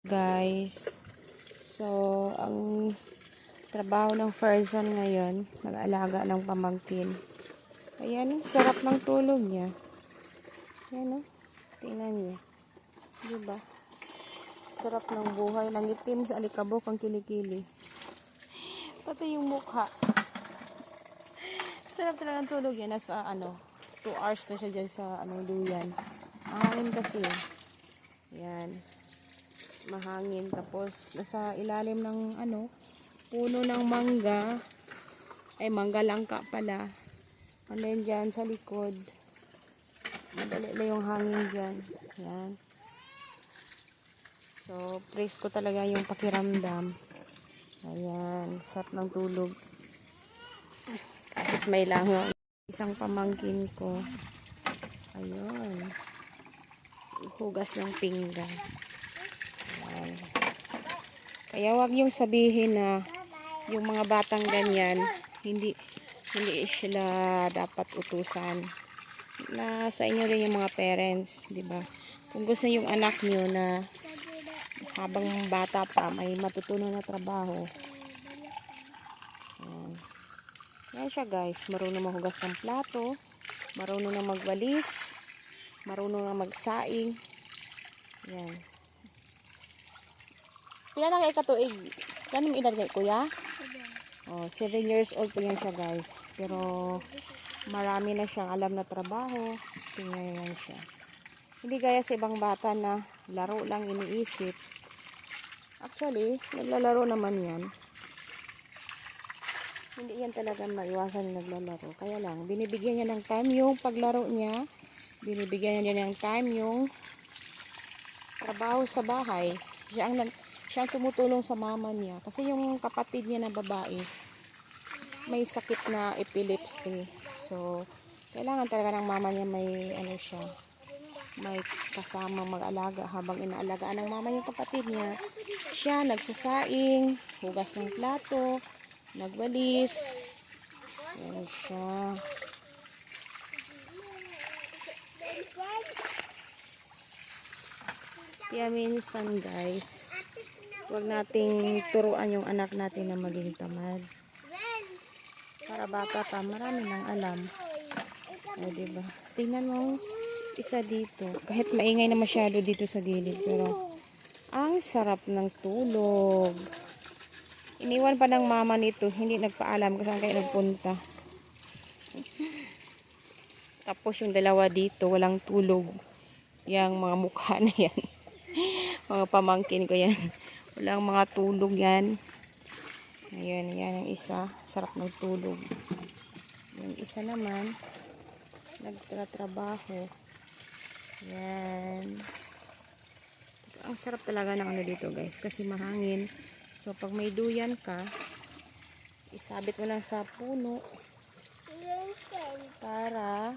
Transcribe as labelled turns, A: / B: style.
A: guys. So, ang trabaho ng Farzan ngayon, nag-alaga ng pamangkin. Ayan, sarap ng tulog niya. Ayan o, tingnan niya. Diba? Sarap ng buhay. Nangitim sa alikabok ang kilikili. Pati yung mukha. Sarap talaga ng tulog niya. Nasa ano, 2 hours na siya dyan sa ano, duyan. Mahangin kasi. Yan mahangin. Tapos nasa ilalim ng ano puno ng mangga. Ay mangga langka pala. And then dyan sa likod madali na yung hangin dyan. Yan so praise ko talaga yung pakiramdam. Ayan sarap ng tulog. Kahit may langaw isang pamangkin ko. Ayun hugas ng pinggan. Kaya wag yung sabihin na yung mga batang ganyan, hindi hindi sila dapat utusan. Na sa inyo rin yung mga parents, 'di ba? Kung gusto yung anak niyo na habang bata pa may matutunan na trabaho. Ayan. Yan siya guys, marunong maghugas ng plato, marunong na magwalis, marunong na magsaing. Yan. Pila na kay katuig? Ganun edad kay kuya? Oh, 7 years old pa yan siya guys. Pero marami na siyang alam na trabaho. Tingnan yan siya. Hindi gaya sa ibang bata na laro lang iniisip. Actually, naglalaro naman yan. Hindi yan talaga maiwasan na naglalaro. Kaya lang, binibigyan niya ng time yung paglaro niya. Binibigyan niya ng time yung trabaho sa bahay. Siya ang nag siya ang tumutulong sa mama niya. Kasi yung kapatid niya na babae, may sakit na epilepsy. So, kailangan talaga ng mama niya may, ano siya, may kasama mag-alaga habang inaalagaan ng mama yung kapatid niya. Siya nagsasaing, hugas ng plato, nagwalis. Yan siya. Kaya minsan guys, huwag nating turuan yung anak natin na maging tamad. Para bata pa, marami nang alam. O, diba? Tingnan mo, isa dito. Kahit maingay na masyado dito sa gilid, pero ang sarap ng tulog. Iniwan pa ng mama nito, hindi nagpaalam kung saan kayo nagpunta. Tapos yung dalawa dito, walang tulog. Yang mga mukha na yan. mga pamangkin ko yan. Walang mga tulog yan. Ayan, yan ang isa. Sarap ng tulog. Yung isa naman, nagtratrabaho. Yan. Ang sarap talaga ng ano dito guys. Kasi mahangin. So, pag may duyan ka, isabit mo lang sa puno para